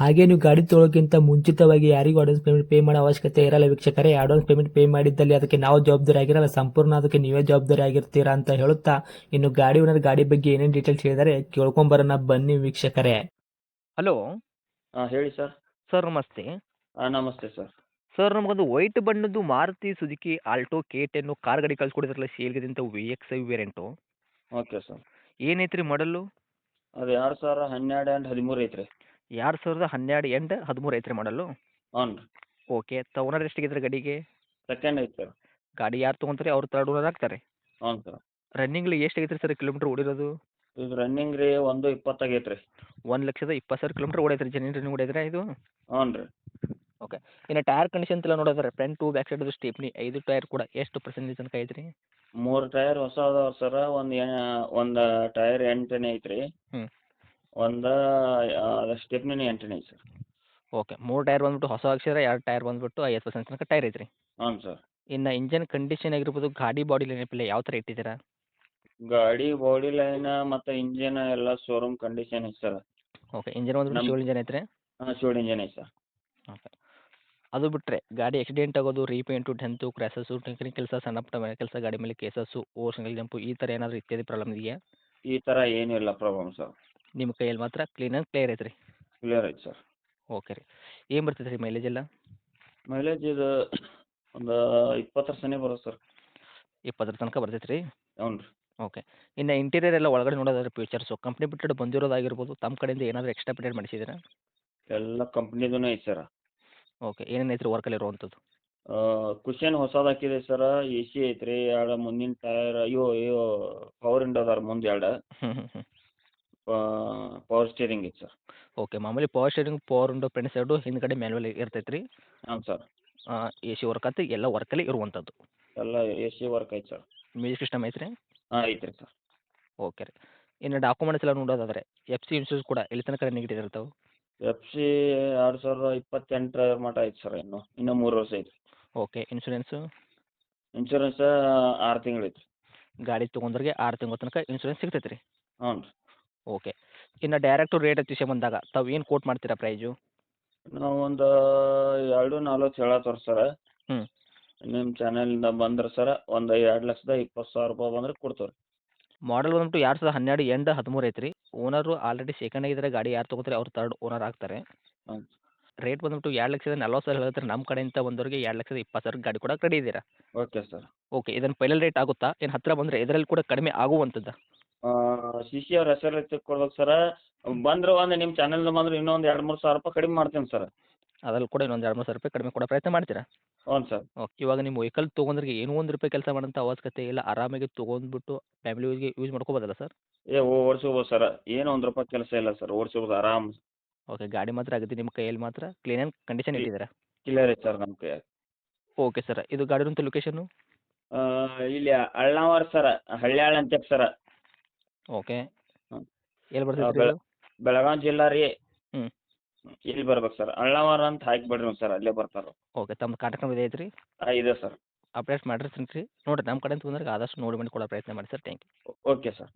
ಹಾಗೆ ನೀವು ಗಾಡಿ ತೊಳೋಕ್ಕಿಂತ ಮುಂಚಿತವಾಗಿ ಯಾರಿಗೂ ಅಡ್ವಾನ್ಸ್ ಪೇಮೆಂಟ್ ಪೇ ಮಾಡೋ ಅವಶ್ಯಕತೆ ಇರಲ್ಲ ವೀಕ್ಷಕರೇ. ಅಡ್ವಾನ್ಸ್ ಪೇಮೆಂಟ್ ಪೇ ಮಾಡಿದ್ದಲ್ಲಿ ಅದಕ್ಕೆ ನಾವು ಜವಾಬ್ದಾರಿ ಆಗಿರಲ್ಲ. ಸಂಪೂರ್ಣ ಅದಕ್ಕೆ ನೀವೇ ಜವಾಬ್ದಾರಿ ಆಗಿರ್ತೀರಾ ಅಂತ ಹೇಳುತ್ತಾ ಇನ್ನು ಗಾಡಿ ಓನರ್ ಗಾಡಿ ಬಗ್ಗೆ ಏನೇನು ಡೀಟೇಲ್ಸ್ ಹೇಳಿದರೆ ಕೇಳ್ಕೊಂಬರೋಣ ಬನ್ನಿ ವೀಕ್ಷಕರೇ. ಹಲೋ ಹಾಂ ಹೇಳಿ ಸರ್ ಸರ್ ನಮಸ್ತೆ. ಹಾಂ ನಮಸ್ತೆ ಸರ್ ಸರ್ ನಮಗೊಂದು ವೈಟ್ ಬಣ್ಣದ್ದು Maruti Suzuki Alto K ten car ಗಾಡಿ ಕಳ್ಸಿಕೊಡಿದ್ರಲ್ಲ ಸೇಲ್ಗದಿಂದ V X I variant okay sir ಏನೈತ್ರಿ model ಅದು ಎರಡು ಸಾವಿರ ಹನ್ನೆರಡು ಆ್ಯಂಡ್ ಹದಿಮೂರು ಐತ್ರಿ. ಎರಡು ಸಾವಿರದ ಹನ್ನೆರಡು ಎಂಟು ಹದಿಮೂರು ಐತ್ರಿ ಮಾಡಲು ಹ್ಞೂ ರೀ ಓಕೆ ಇದ್ರ ಗಡಿಗೆ ಗಾಡಿಗೆ? ಸೆಕೆಂಡ್ ಐತೆ ಸರ್ ಗಾಡಿ ಯಾರು ತಗೊಂತಾರೆ? ಅವ್ರು ತರ್ಡ್ ಓನರ್ ಆಗ್ತಾರೆ? ಹ್ಞೂ ಸರ್. ರನ್ನಿಂಗ್ಲಿ ಎಷ್ಟು ಆಗೈತ್ರಿ ಸರ್ ಕಿಲೋಮೀಟ್ರ್ ಓಡಿರೋದು? ಇದು ರನ್ನಿಂಗ್ ರೀ ಒಂದು ಇಪ್ಪತ್ತಾಗೈತೆ ರೀ ಒಂದು ಲಕ್ಷದ ಇಪ್ಪತ್ತು ಸಾವಿರ ಕಿಲೋಮೀಟ್ರ್ ಓಡೈತ್ರಿ ಜನ ರನ್ನಿಂಗ್ ಓಡೈತ್ರಿ ಇದು? ಹ್ಞೂ ರೀ ಇನ್ನು ಟೈರ್ ಕಂಡೀಷನ್ ಎಲ್ಲ ನೋಡಿದ್ರೆ front to back side stepney ಐದು ಟೈರ್ ಕೂಡ ಎಷ್ಟು ಪರ್ಸೆಂಟೇಜ್ ತನಕ ಐತ್ರಿ? ಮೂರು ಟೈರ್ ಹೊಸ ಅದಾವ ಸರ ಒಂದು ಒಂದು ಟೈರ್ ಎಂಟನೇ ಐತ್ರಿ. ಹ್ಮ್. ಒಂದು ಸ್ಟೆಪ್ನಿನ ಎಂಟನೇ ಐತೆ ಸರ್. ಓಕೆ ಮೂರು ಟೈರ್ ಬಂದ್ಬಿಟ್ಟು ಹೊಸ ಹಾಕ್ಸಿದ್ರೆ ಎರಡು ಟೈರ್ ಬಂದ್ಬಿಟ್ಟು ಐವತ್ತು ಪರ್ಸೆಂಟ್ ತನಕ ಟೈರ್ ಐತ್ರಿ. ಹ್ಞೂ ಸರ್. ಇನ್ನು ಇಂಜನ್ ಕಂಡೀಷನ್ ಆಗಿರ್ಬೋದು ಗಾಡಿ ಬಾಡಿ ಲೈನ್ ಪಿಲ್ಲೆ ಯಾವ ಥರ ಇಟ್ಟಿದ್ದೀರಾ? ಗಾಡಿ ಬಾಡಿ ಲೈನ್ ಮತ್ತು ಇಂಜಿನ್ ಎಲ್ಲ ಶೋರೂಮ್ ಕಂಡೀಷನ್ ಐತೆ ಸರ್. ಓಕೆ ಇಂಜನ್ ಬಂದ್ಬಿಟ್ಟು ಶೋಲ್ ಇಂಜಿನ್ ಐತ್ರಿ? ಹಾಂ ಶೋಲ್ ಇಂಜಿನ್ ಐತೆ ಸರ್. ಓಕೆ ಅದು ಬಿಟ್ಟರೆ ಗಾಡಿ ಆಕ್ಸಿಡೆಂಟ್ ಆಗೋದು ರೀಪೇಂಟು ಡೆಂತು ಕ್ರ್ಯಾಸಸ್ಸು ಟೆಂಕರಿಂಗ್ ಕೆಲಸ ಸಣ್ಣ ಪುಟ್ಟ ಮನೆ ಕೆಲಸ ಗಾಡಿ ಮೇಲೆ ಕೇಸಸ್ಸು ಓವರ್ ಸಿಂಗಲ್ ಜಂಪು ಈ ಥರ ಏನಾದರೂ ಇತ್ಯಾದಿ ಪ್ರಾಬ್ಲಮ್ ಇದೆಯಾ? ಈ ಥರ ಏನೂ ಇಲ್ಲ ಪ್ರಾಬ್ಲಮ್ ಸರ್. ನಿಮ್ಮ ಕೈಯಲ್ಲಿ ಮಾತ್ರ ಕ್ಲೀನ್ ಆ್ಯಂಡ್ ಕ್ಲಿಯರ್ ಐತ್ರಿ. ಕ್ಲಿಯರ್ ಐತೆ ಸರ್ ಓಕೆ ರೀ. ಏನು ಬರ್ತೈತೆ ರೀ ಮೈಲೇಜ್ ಎಲ್ಲ? ಮೈಲೇಜ್ ಇದು ಒಂದು ಇಪ್ಪತ್ತರ ಸನಿ ಬರುತ್ತೆ ಸರ್ ಇಪ್ಪತ್ತರ ತನಕ ಬರ್ತೈತೆ ರೀ? ಹ್ಞೂ ರೀ. ಓಕೆ ಇನ್ನು ಇಂಟೀರಿಯರ್ ಎಲ್ಲ ಒಳಗಡೆ ನೋಡೋದಾದ್ರೆ ಫ್ಯೂಚರ್ಸು ಕಂಪ್ನಿ ಬಿಟ್ಟು ಬಂದಿರೋದಾಗಿರ್ಬೋದು. ತಮ್ಮ ಕಡೆಯಿಂದ ಏನಾದರೂ ಎಕ್ಸ್ಟ್ರಾ ಪೇಟೆಂಟ್ ಮಾಡಿಸಿದ್ದೀರಾ? ಎಲ್ಲ ಕಂಪ್ನಿದೂ ಐತೆ ಸರ್ ಓಕೆ ಏನೇನು ರೀ ವರ್ಕಲ್ಲಿ ಇರುವಂಥದ್ದು ಕುಶನ್ ಹೊಸದು ಹಾಕಿದೆ ಸರ್ ಎ ಸಿ ಐತ್ರಿ. ಎರಡು ಮುಂದಿನ ಟೈರ್ ಅಯ್ಯೋ ಅಯ್ಯೋ ಪವರ್ ಇಂಡ್ ಅದಾರ ಮುಂದೆ ಎರಡು ಹ್ಞೂ ಹ್ಞೂ ಹ್ಞೂ ಪವರ್ ಸ್ಟೀರಿಂಗ್ ಇತ್ತು. ಸರ್ ಓಕೆ ಮಾಮೂಲಿ power steering power window front side ಹಿಂದ್ಗಡೆ ಮ್ಯಾನ್ಯಲ್ ಇರ್ತೈತೆ ರೀ ಹಾಂ ಸರ್ ಎ ಸಿ ವರ್ಕ್ ಆತು ಎಲ್ಲ ವರ್ಕಲ್ಲಿ ಇರುವಂಥದ್ದು ಎಲ್ಲ ಎ ಸಿ ವರ್ಕ್ ಐತೆ ಸರ್. ಮ್ಯೂಸಿಕ್ ಸಿಸ್ಟಮ್ ಐತ್ರಿ? ಹಾಂ ಐತ್ರಿ ಸರ್. ಓಕೆ ರೀ. ಇನ್ನು ಡಾಕ್ಯುಮೆಂಟ್ಸ್ ಎಲ್ಲ ನೋಡೋದಾದ್ರೆ ಎಫ್ ಸಿ ಇನ್ಶೂರೆನ್ಸ್ ಕೂಡ ಎಲ್ಲಿ ತನಕ ನೆಗೆಟಿವ್ ಇರ್ತಾವೆ ಎಫ್ ಸಿ ಎರಡು ಸಾವಿರದ ಇಪ್ಪತ್ತೆಂಟರ ಮಟ್ಟ ಐತೆ ಸರ್ ಇನ್ನು ಇನ್ನೂ ಮೂರು ವರ್ಷ ಐತಿ ಓಕೆ ಇನ್ಶೂರೆನ್ಸು ಇನ್ಶೂರೆನ್ಸ್ ಆರು ತಿಂಗಳು ಐತ್ರಿ. ಗಾಡಿ ತೊಗೊಂಡ್ರಿಗೆ ಆರು ತಿಂಗಳ ತನಕ ಇನ್ಶೂರೆನ್ಸ್ ಸಿಗ್ತೈತೆ ರೀ ಹ್ಞೂ ರೀ ಓಕೆ. ಇನ್ನು ಡೈರೆಕ್ಟು ರೇಟ್ ವಿಷಯ ಬಂದಾಗ ತಾವು ಏನು ಕೋಟ್ ಮಾಡ್ತೀರಾ ಪ್ರೈಸ್ ನಾವು ಒಂದು ಎರಡು ನಲ್ವತ್ತು ಹೇಳತ್ತವ್ರ ಸರ್ ಹ್ಮ್. ನಿಮ್ಮ ಚಾನೆಲಿಂದ ಬಂದ್ರೆ ಸರ ಒಂದು ಎರಡು ಲಕ್ಷದ ಇಪ್ಪತ್ತು ಸಾವಿರ ರೂಪಾಯಿ ಬಂದ್ರೆ ಕೊಡ್ತೇವೆ ಮಾಡಲ್ ಬಂದ್ಬಿಟ್ಟು ಎರಡು ಸಾವಿರದ ಹನ್ನೆರಡು ಎಂಡ್ ಹದಿಮೂರು ಐತ್ರಿ. ಓನರು ಆಲ್ರೆಡಿ ಸೆಕೆಂಡ್ ಆಗಿದ್ರೆ ಗಾಡಿ ಯಾರು ತೊಗೋತಾರೆ ಅವ್ರು ತರ್ಡ್ ಓನರ್ ಆಗ್ತಾರೆ. ಹ್ಮ್. ರೇಟ್ ಬಂದ್ಬಿಟ್ಟು ಎರಡು ಲಕ್ಷದ ನಲ್ವತ್ತು ಸಾವಿರ ಹೇಳ್ತಾರೆ. ನಮ್ಮ ಕಡೆಯಿಂದ ಬಂದವರಿಗೆ ಎರಡು ಲಕ್ಷದ ಇಪ್ಪತ್ತು ಸಾವಿರ ಗಾಡಿ ಕೂಡ ರೆಡಿ ಇದ್ದೀರಾ ಓಕೆ ಸರ್ ಓಕೆ ಇದನ್ನು ಫೈನಲ್ ರೇಟ್ ಆಗುತ್ತಾ? ಏನು ಹತ್ತಿರ ಬಂದರೆ ಇದರಲ್ಲಿ ಕೂಡ ಕಡಿಮೆ ಆಗುವಂಥದ್ದು ಸಿ ಸಿ ಅವ್ರ ಹೆಸರು ಕೊಡ್ಬೇಕು ಸರ ಬಂದ್ರೆ ಒಂದು ನಿಮ್ಮ ಚಾನಲ್ದ ಬಂದ್ರೆ ಇನ್ನೊಂದು ಎರಡು ಮೂರು ಸಾವಿರ ರೂಪಾಯಿ ಕಡಿಮೆ ಮಾಡ್ತೀನಿ ಸರ್ ಅದ್ರಲ್ಲಿ ಕೂಡ ಇನ್ನೊಂದು ಎರಡು ಮೂರು ಸಾವಿರ ರೂಪಾಯಿ ಕಡಿಮೆ ಕೊಡೋ ಪ್ರಯತ್ನ ಮಾಡ್ತೀರಾ? ಹ್ಞೂ ಸರ್ ಓಕೆ ಇವಾಗ ನಿಮ್ಮ ವೆಹಿಕಲ್ ತೊಗೊಂಡ್ರಿಗೆ ಏನೂ ಒಂದು ರೂಪಾಯಿ ಕೆಲಸ ಮಾಡೋಂಥ ಅವಶ್ಯಕತೆ ಇಲ್ಲ. ಆರಾಮಾಗಿ ತೊಗೊಂಡ್ಬಿಟ್ಟು ಫ್ಯಾಮಿಲಿ ಯೂಸ್ಗೆ ಯೂಸ್ ಮಾಡ್ಕೋಬೋದಲ್ಲ ಸರ್ ಏ ಓಡಿಸ್ಬೋದು ಸರ್ ಏನು ಒಂದ್ ರೂಪಾಯಿ ಕೆಲಸ ಇಲ್ಲ ಸರ್ ಓಡಿಸ್ಬೋದು ಆರಾಮ್. ಓಕೆ ಗಾಡಿ ಮಾತ್ರ ಆಗುತ್ತೆ ನಿಮ್ಮ ಕೈಯಲ್ಲಿ ಮಾತ್ರ? ಕ್ಲೀನ್ ಆ್ಯಂಡ್ ಕಂಡೀಷನ್ ಇಟ್ಟಿದ್ದೀರಾ? ಕ್ಲಿಯರ್ ಐತೆ ಸರ್ ನಮ್ಮ ಕೈ ಓಕೆ ಸರ್ ಇದು ಗಾಡಿನಂತ ಲೊಕೇಶನ್ ಇಲ್ಲಿ ಅಳ್ನಾವರ್ ಸರ ಹಳ್ಯಾಳ್ ಅಂತ ಸರ ಓಕೆ. ಎಲ್ಲಿ ಬರ್ತೈತೆ ಬೆಳ- ಇದು ಬೆಳಗಾವಿ ಜಿಲ್ಲಾ ರೀ. ಹ್ಮ್. ಇಲ್ಲಿ ಬರ್ಬೇಕು ಸರ್ ಅಳ್ಳವಾರ ಅಂತ ಹಾಕಿ ಬಿಡ್ರಿ ಸರ್ ಅಲ್ಲೇ ಬರ್ತಾರ. ಓಕೆ ತಮ್ಮ ಕಾಂಟ್ಯಾಕ್ಟ್ ನಂಬರ್ ಇದೆ ಐತ್ರಿ ಇದೆ ಸರ್ ಅಪ್ಡೇಟ್ ಮಾಡಿರ್ತೀನಿ ರೀ ನೋಡಿರಿ ನಮ್ಮ ಕಡೆ ತೊಗೊಂಡ್ರೆ ಆದಷ್ಟು ನೋಡಿ ಮಾಡಿ ಕೊಡೋ ಪ್ರಯತ್ನ ಮಾಡಿ sir thank you okay sir